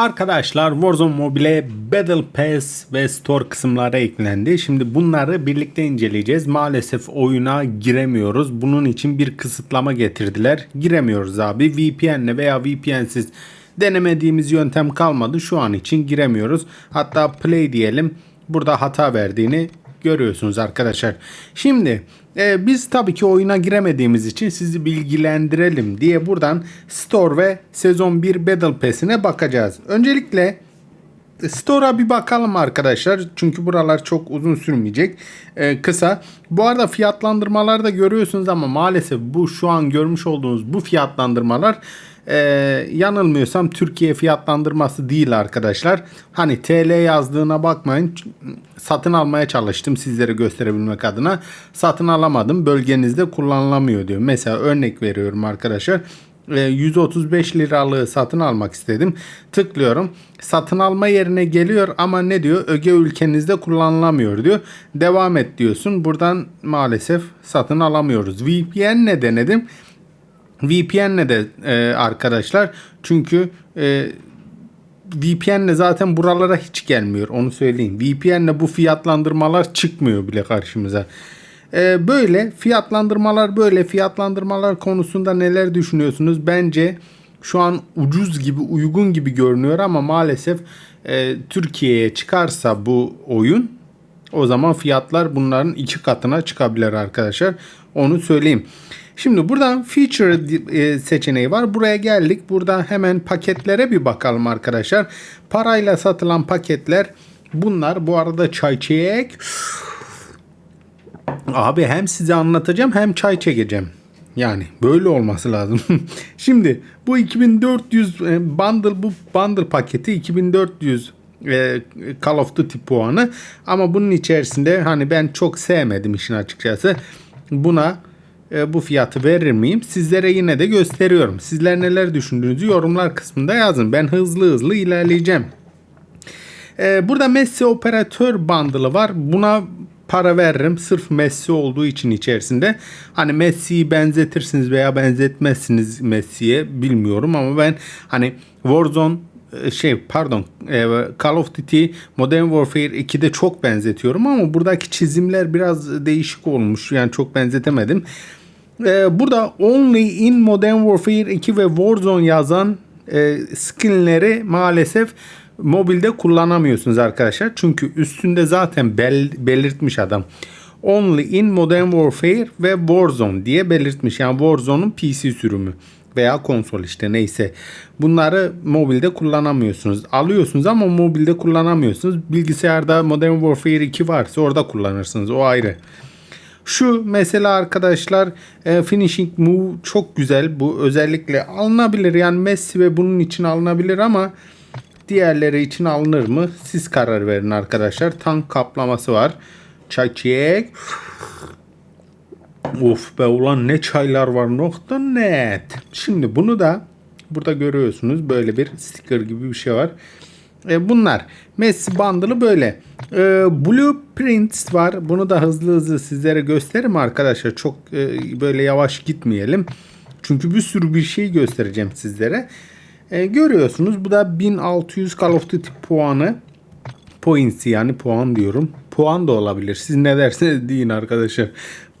Arkadaşlar Warzone Mobile Battle Pass ve Store kısımları eklendi. Şimdi bunları birlikte inceleyeceğiz. Maalesef oyuna giremiyoruz. Bunun için bir kısıtlama getirdiler. Giremiyoruz abi. VPN'le veya VPN'siz denemediğimiz yöntem kalmadı. Şu an için giremiyoruz. Hatta play diyelim. Burada hata verdiğini görüyorsunuz arkadaşlar. Şimdi e, biz tabii ki oyuna giremediğimiz için sizi bilgilendirelim diye buradan Store ve Sezon 1 Battle Pass'ine bakacağız. Öncelikle Store'a bir bakalım arkadaşlar. Çünkü buralar çok uzun sürmeyecek. Ee, kısa. Bu arada fiyatlandırmaları da görüyorsunuz ama maalesef bu şu an görmüş olduğunuz bu fiyatlandırmalar e, yanılmıyorsam Türkiye fiyatlandırması değil arkadaşlar. Hani TL yazdığına bakmayın. Satın almaya çalıştım sizlere gösterebilmek adına. Satın alamadım. Bölgenizde kullanılamıyor diyor. Mesela örnek veriyorum arkadaşlar. 135 liralığı satın almak istedim. Tıklıyorum. Satın alma yerine geliyor ama ne diyor? Öge ülkenizde kullanılamıyor diyor. Devam et diyorsun. Buradan maalesef satın alamıyoruz. VPN ne denedim? VPN'le de e, arkadaşlar çünkü e, VPN'le zaten buralara hiç gelmiyor onu söyleyeyim. VPN'le bu fiyatlandırmalar çıkmıyor bile karşımıza. E, böyle fiyatlandırmalar böyle fiyatlandırmalar konusunda neler düşünüyorsunuz? Bence şu an ucuz gibi uygun gibi görünüyor ama maalesef e, Türkiye'ye çıkarsa bu oyun o zaman fiyatlar bunların iki katına çıkabilir arkadaşlar. Onu söyleyeyim. Şimdi buradan feature e, seçeneği var. Buraya geldik. Burada hemen paketlere bir bakalım arkadaşlar. Parayla satılan paketler bunlar. Bu arada çay çek. Abi hem size anlatacağım hem çay çekeceğim. Yani böyle olması lazım. Şimdi bu 2400 e, bundle bu bundle paketi 2400 e, Call of Duty puanı ama bunun içerisinde hani ben çok sevmedim işin açıkçası. Buna e, bu fiyatı verir miyim? Sizlere yine de gösteriyorum. Sizler neler düşündüğünüzü yorumlar kısmında yazın. Ben hızlı hızlı ilerleyeceğim. E, burada Messi operatör bundle'ı var. Buna para veririm. Sırf Messi olduğu için içerisinde. Hani Messi'yi benzetirsiniz veya benzetmezsiniz Messi'ye bilmiyorum ama ben hani Warzone şey pardon Call of Duty Modern Warfare 2'de çok benzetiyorum ama buradaki çizimler biraz değişik olmuş. Yani çok benzetemedim. Burada Only in Modern Warfare 2 ve Warzone yazan skinleri maalesef mobilde kullanamıyorsunuz arkadaşlar. Çünkü üstünde zaten bel, belirtmiş adam. Only in Modern Warfare ve Warzone diye belirtmiş. Yani Warzone'un PC sürümü veya konsol işte neyse. Bunları mobilde kullanamıyorsunuz. Alıyorsunuz ama mobilde kullanamıyorsunuz. Bilgisayarda Modern Warfare 2 varsa orada kullanırsınız. O ayrı. Şu mesela arkadaşlar e, finishing move çok güzel. Bu özellikle alınabilir. Yani Messi ve bunun için alınabilir ama diğerleri için alınır mı? Siz karar verin arkadaşlar. Tank kaplaması var. Çay çek. Of be ulan ne çaylar var nokta net. Şimdi bunu da burada görüyorsunuz böyle bir sticker gibi bir şey var. E, bunlar Messi bundle'ı böyle. E, Blueprints var. Bunu da hızlı hızlı sizlere gösteririm arkadaşlar. Çok e, böyle yavaş gitmeyelim. Çünkü bir sürü bir şey göstereceğim sizlere. E, görüyorsunuz bu da 1600 Call of Duty puanı. Points yani puan diyorum. Puan da olabilir. Siz ne derseniz deyin arkadaşlar.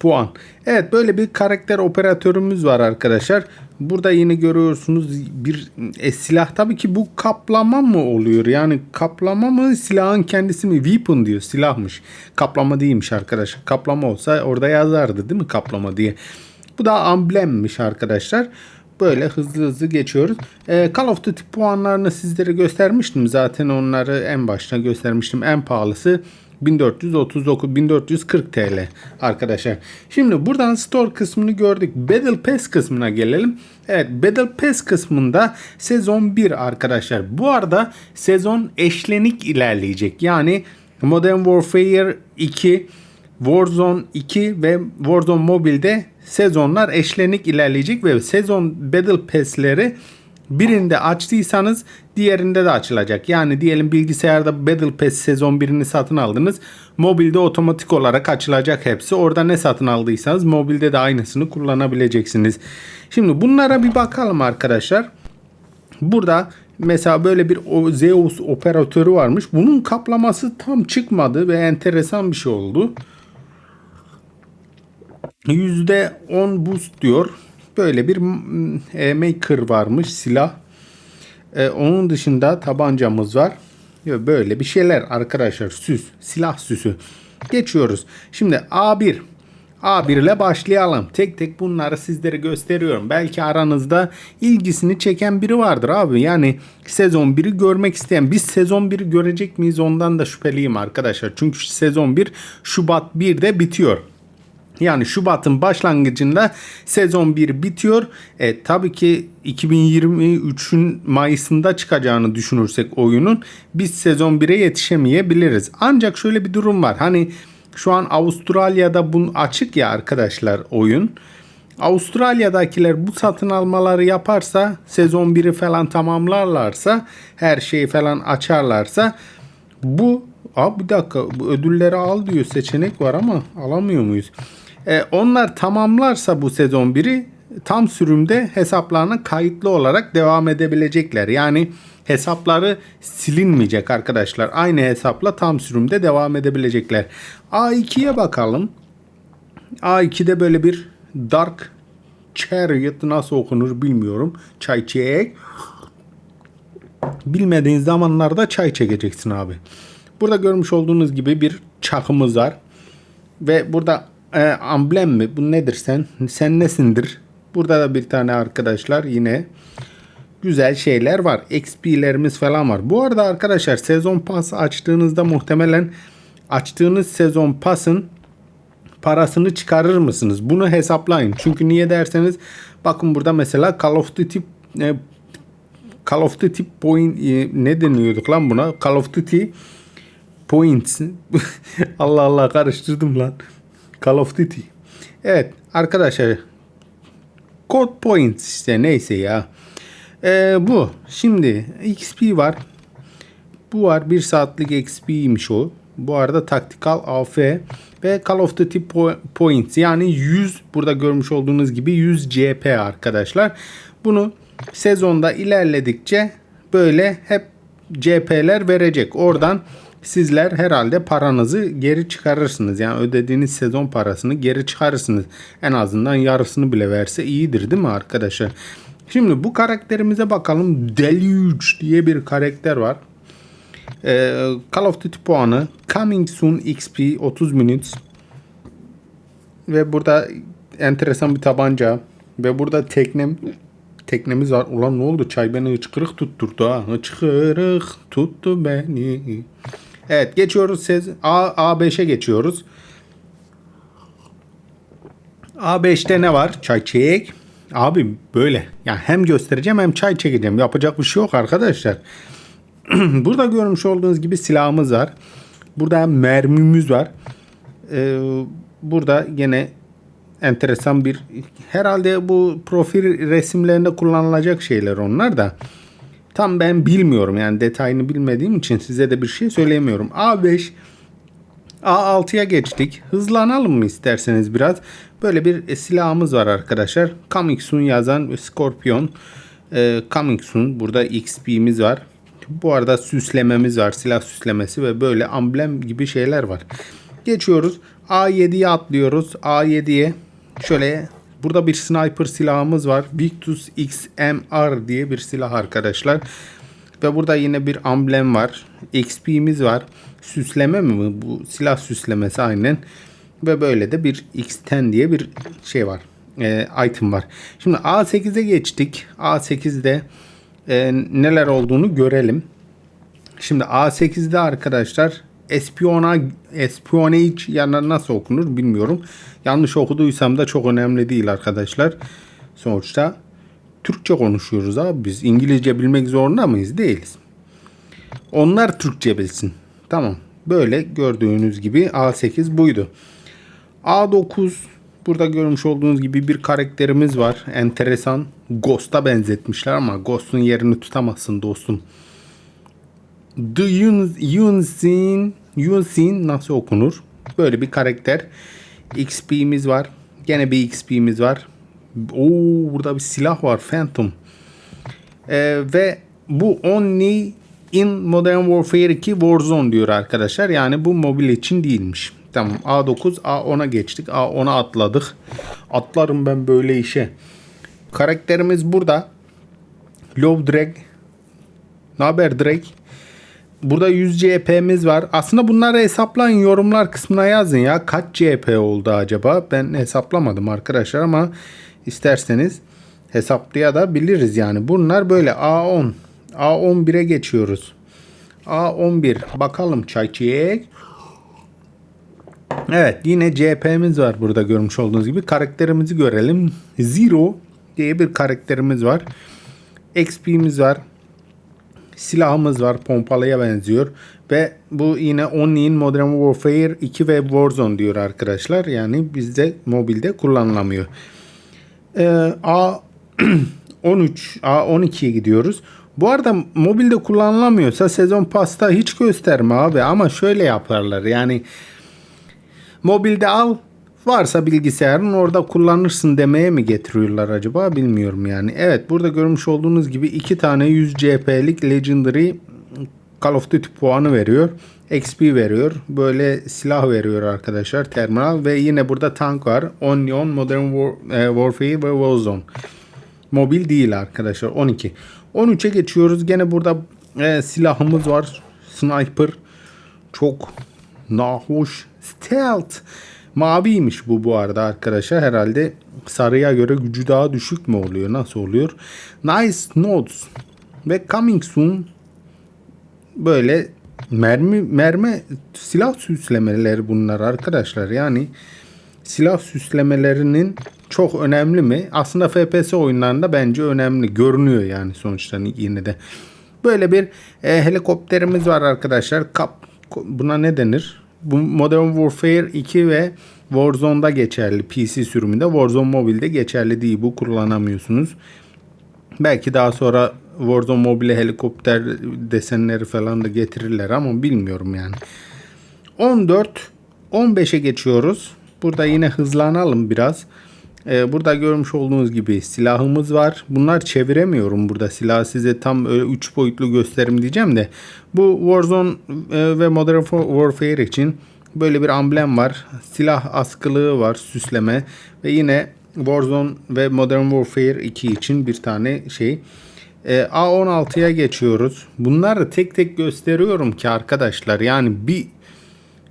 Puan. Evet böyle bir karakter operatörümüz var arkadaşlar. Burada yine görüyorsunuz bir e, silah tabii ki bu kaplama mı oluyor? Yani kaplama mı silahın kendisi mi? Weapon diyor silahmış. Kaplama değilmiş arkadaşlar. Kaplama olsa orada yazardı değil mi kaplama diye. Bu da amblemmiş arkadaşlar. Böyle hızlı hızlı geçiyoruz. Ee, Call of Duty puanlarını sizlere göstermiştim. Zaten onları en başta göstermiştim. En pahalısı 1439 1440 TL arkadaşlar. Şimdi buradan store kısmını gördük. Battle Pass kısmına gelelim. Evet Battle Pass kısmında sezon 1 arkadaşlar. Bu arada sezon eşlenik ilerleyecek. Yani Modern Warfare 2 Warzone 2 ve Warzone Mobile'de sezonlar eşlenik ilerleyecek ve sezon Battle Pass'leri birinde açtıysanız diğerinde de açılacak. Yani diyelim bilgisayarda Battle Pass sezon 1'ini satın aldınız. Mobilde otomatik olarak açılacak hepsi. Orada ne satın aldıysanız mobilde de aynısını kullanabileceksiniz. Şimdi bunlara bir bakalım arkadaşlar. Burada Mesela böyle bir Zeus operatörü varmış. Bunun kaplaması tam çıkmadı ve enteresan bir şey oldu. %10 boost diyor. Böyle bir e, maker varmış silah. E, onun dışında tabancamız var. Böyle bir şeyler arkadaşlar süs, silah süsü. Geçiyoruz. Şimdi A1. A1 ile başlayalım. Tek tek bunları sizlere gösteriyorum. Belki aranızda ilgisini çeken biri vardır abi. Yani sezon 1'i görmek isteyen. Biz sezon 1'i görecek miyiz ondan da şüpheliyim arkadaşlar. Çünkü sezon 1 Şubat 1'de bitiyor. Yani Şubat'ın başlangıcında sezon 1 bitiyor. E, tabii ki 2023'ün Mayıs'ında çıkacağını düşünürsek oyunun biz sezon 1'e yetişemeyebiliriz. Ancak şöyle bir durum var. Hani şu an Avustralya'da bunun açık ya arkadaşlar oyun. Avustralya'dakiler bu satın almaları yaparsa sezon 1'i falan tamamlarlarsa her şeyi falan açarlarsa bu abi bir dakika ödülleri al diyor seçenek var ama alamıyor muyuz? E, onlar tamamlarsa bu sezon 1'i tam sürümde hesaplarına kayıtlı olarak devam edebilecekler. Yani hesapları silinmeyecek arkadaşlar. Aynı hesapla tam sürümde devam edebilecekler. A2'ye bakalım. A2'de böyle bir Dark Chariot nasıl okunur bilmiyorum. Çay çek. Bilmediğin zamanlarda çay çekeceksin abi. Burada görmüş olduğunuz gibi bir çakımız var. Ve burada e, amblem mi? Bu nedir sen? Sen nesindir? Burada da bir tane arkadaşlar yine güzel şeyler var. XP'lerimiz falan var. Bu arada arkadaşlar sezon pas açtığınızda muhtemelen açtığınız sezon pasın parasını çıkarır mısınız? Bunu hesaplayın. Çünkü niye derseniz bakın burada mesela Call of Duty e, Call of Duty point e, ne deniyorduk lan buna? Call of Duty points. Allah Allah karıştırdım lan. Call of Duty. Evet arkadaşlar code points işte neyse ya. Ee, bu. Şimdi XP var. Bu var. 1 saatlik XP'ymiş o. Bu arada taktikal AF ve Call of Duty po- Points yani 100 burada görmüş olduğunuz gibi 100 CP arkadaşlar. Bunu sezonda ilerledikçe böyle hep CP'ler verecek. Oradan sizler herhalde paranızı geri çıkarırsınız. Yani ödediğiniz sezon parasını geri çıkarırsınız. En azından yarısını bile verse iyidir değil mi arkadaşlar? Şimdi bu karakterimize bakalım. Deluge diye bir karakter var. Ee, Call of Duty puanı Coming Soon XP 30 minutes ve burada enteresan bir tabanca ve burada teknem teknemiz var. Ulan ne oldu? Çay beni hıçkırık tutturdu ha. Hıçkırık tuttu beni. Evet geçiyoruz. A, A5'e geçiyoruz. A5'te ne var? Çay çek. Abi böyle. Yani hem göstereceğim hem çay çekeceğim. Yapacak bir şey yok arkadaşlar. Burada görmüş olduğunuz gibi silahımız var. Burada mermimiz var. Ee, burada gene enteresan bir herhalde bu profil resimlerinde kullanılacak şeyler onlar da. Tam ben bilmiyorum yani detayını bilmediğim için size de bir şey söyleyemiyorum. A5 A6'ya geçtik. Hızlanalım mı isterseniz biraz? Böyle bir e, silahımız var arkadaşlar. Coming yazan Scorpion. E, Coming. Burada XP'miz var. Bu arada süslememiz var. Silah süslemesi ve böyle amblem gibi şeyler var. Geçiyoruz. A7'ye atlıyoruz. A7'ye şöyle burada bir sniper silahımız var. Victus XMR diye bir silah arkadaşlar. Ve burada yine bir amblem var. XP'miz var. Süsleme mi bu? Silah süslemesi aynen. Ve böyle de bir X10 diye bir şey var. E, item var. Şimdi A8'e geçtik. A8'de e, neler olduğunu görelim. Şimdi A8'de arkadaşlar espiona espionage yani nasıl okunur bilmiyorum. Yanlış okuduysam da çok önemli değil arkadaşlar. Sonuçta Türkçe konuşuyoruz abi biz. İngilizce bilmek zorunda mıyız? Değiliz. Onlar Türkçe bilsin. Tamam. Böyle gördüğünüz gibi A8 buydu. A9 burada görmüş olduğunuz gibi bir karakterimiz var. Enteresan. Ghost'a benzetmişler ama Ghost'un yerini tutamazsın dostum. The Yunsin Yunsin nasıl okunur? Böyle bir karakter. XP'miz var. Gene bir XP'miz var. Oo burada bir silah var. Phantom. Ee, ve bu only in Modern Warfare 2 Warzone diyor arkadaşlar. Yani bu mobil için değilmiş. Tamam A9 A10'a geçtik. A10'a atladık. Atlarım ben böyle işe. Karakterimiz burada. Low Drag. Ne haber Drake? Burada 100 CHP'miz var. Aslında bunları hesaplayın yorumlar kısmına yazın ya. Kaç CHP oldu acaba? Ben hesaplamadım arkadaşlar ama isterseniz hesaplayabiliriz yani. Bunlar böyle A10. A11'e geçiyoruz. A11. Bakalım çayçiğek. Evet yine CHP'miz var burada görmüş olduğunuz gibi. Karakterimizi görelim. Zero diye bir karakterimiz var. XP'miz var silahımız var. Pompalıya benziyor. Ve bu yine Only'in Modern Warfare 2 ve Warzone diyor arkadaşlar. Yani bizde mobilde kullanılamıyor. Ee, A 13 A12'ye gidiyoruz. Bu arada mobilde kullanılamıyorsa sezon pasta hiç gösterme abi ama şöyle yaparlar. Yani mobilde al Varsa bilgisayarın orada kullanırsın demeye mi getiriyorlar acaba bilmiyorum yani. Evet burada görmüş olduğunuz gibi iki tane 100 CP'lik Legendary Call of Duty puanı veriyor. XP veriyor. Böyle silah veriyor arkadaşlar terminal ve yine burada tank var. Onion, Modern War, e, Warfare ve Warzone. Mobil değil arkadaşlar 12. 13'e geçiyoruz. Gene burada e, silahımız var. Sniper. Çok nahoş. Stealth. Maviymiş bu bu arada arkadaşlar. Herhalde sarıya göre gücü daha düşük mü oluyor? Nasıl oluyor? Nice Notes ve Coming Soon böyle mermi mermi silah süslemeleri bunlar arkadaşlar. Yani silah süslemelerinin çok önemli mi? Aslında FPS oyunlarında bence önemli. Görünüyor yani sonuçta yine de. Böyle bir e, helikopterimiz var arkadaşlar. Kap buna ne denir? Bu Modern Warfare 2 ve Warzone'da geçerli. PC sürümünde. Warzone Mobile'de geçerli değil. Bu kullanamıyorsunuz. Belki daha sonra Warzone Mobile helikopter desenleri falan da getirirler ama bilmiyorum yani. 14 15'e geçiyoruz. Burada yine hızlanalım biraz. Ee, burada görmüş olduğunuz gibi silahımız var. Bunlar çeviremiyorum burada silah size tam öyle 3 boyutlu gösterim diyeceğim de. Bu Warzone e, ve Modern Warfare için böyle bir amblem var. Silah askılığı var süsleme ve yine Warzone ve Modern Warfare 2 için bir tane şey. E, A16'ya geçiyoruz. Bunları tek tek gösteriyorum ki arkadaşlar yani bir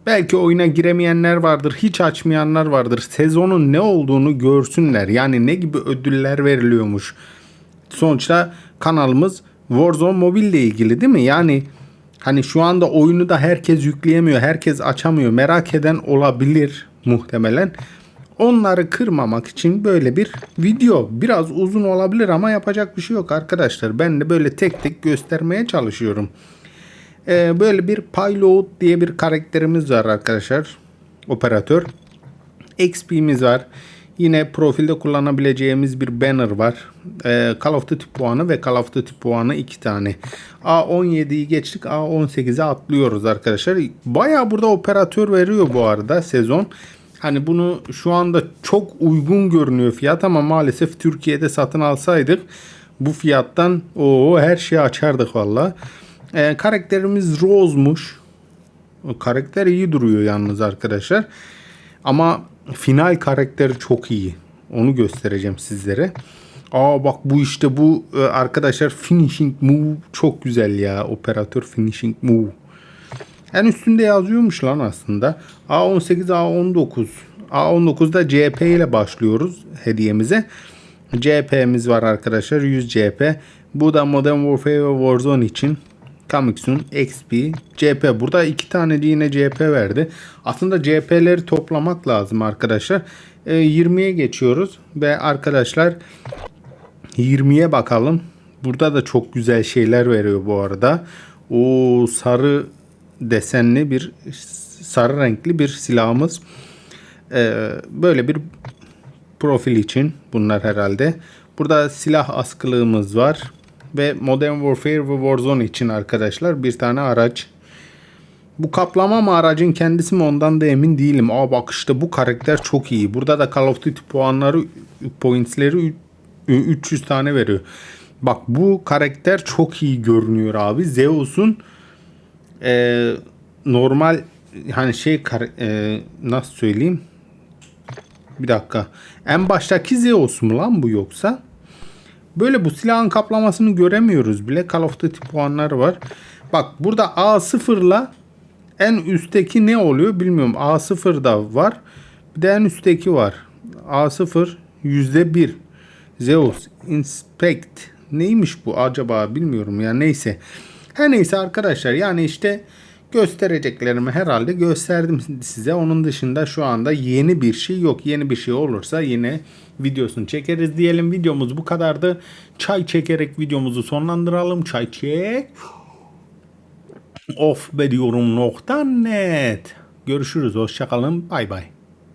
Belki oyuna giremeyenler vardır, hiç açmayanlar vardır. Sezonun ne olduğunu görsünler. Yani ne gibi ödüller veriliyormuş. Sonuçta kanalımız Warzone Mobile ile ilgili değil mi? Yani hani şu anda oyunu da herkes yükleyemiyor, herkes açamıyor. Merak eden olabilir muhtemelen. Onları kırmamak için böyle bir video biraz uzun olabilir ama yapacak bir şey yok arkadaşlar. Ben de böyle tek tek göstermeye çalışıyorum. Ee, böyle bir payload diye bir karakterimiz var arkadaşlar. Operatör. XP'miz var. Yine profilde kullanabileceğimiz bir banner var. Ee, Call of Duty puanı ve Call of Duty puanı iki tane. A17'yi geçtik. A18'e atlıyoruz arkadaşlar. Baya burada operatör veriyor bu arada sezon. Hani bunu şu anda çok uygun görünüyor fiyat ama maalesef Türkiye'de satın alsaydık bu fiyattan o her şeyi açardık valla. E, karakterimiz Rose'muş. Karakter iyi duruyor yalnız arkadaşlar. Ama final karakteri çok iyi. Onu göstereceğim sizlere. Aa bak bu işte bu e, arkadaşlar finishing move çok güzel ya. Operatör finishing move. En üstünde yazıyormuş lan aslında. A18, A19. A19'da CP ile başlıyoruz hediyemize. CP'miz var arkadaşlar. 100 CP. Bu da Modern Warfare ve Warzone için Comixun XP, CP. Burada iki tane yine CP verdi. Aslında CP'leri toplamak lazım arkadaşlar. E, 20'ye geçiyoruz ve arkadaşlar 20'ye bakalım. Burada da çok güzel şeyler veriyor bu arada. O sarı desenli bir sarı renkli bir silahımız. Ee, böyle bir profil için bunlar herhalde. Burada silah askılığımız var ve Modern Warfare ve Warzone için arkadaşlar bir tane araç. Bu kaplama mı aracın kendisi mi ondan da emin değilim. Aa bak işte bu karakter çok iyi. Burada da Call of Duty puanları pointsleri 300 tane veriyor. Bak bu karakter çok iyi görünüyor abi. Zeus'un e, normal hani şey e, nasıl söyleyeyim? Bir dakika. En baştaki Zeus mu lan bu yoksa? Böyle bu silahın kaplamasını göremiyoruz bile. Call of Duty puanları var. Bak burada A0'la en üstteki ne oluyor bilmiyorum. A0 da var. Bir de en üstteki var. A0 %1. Zeus Inspect. Neymiş bu acaba bilmiyorum ya neyse. Her neyse arkadaşlar yani işte göstereceklerimi herhalde gösterdim size. Onun dışında şu anda yeni bir şey yok. Yeni bir şey olursa yine videosunu çekeriz diyelim. Videomuz bu kadardı. Çay çekerek videomuzu sonlandıralım. Çay çek. Of be diyorum nokta net. Görüşürüz. Hoşçakalın. Bay bay.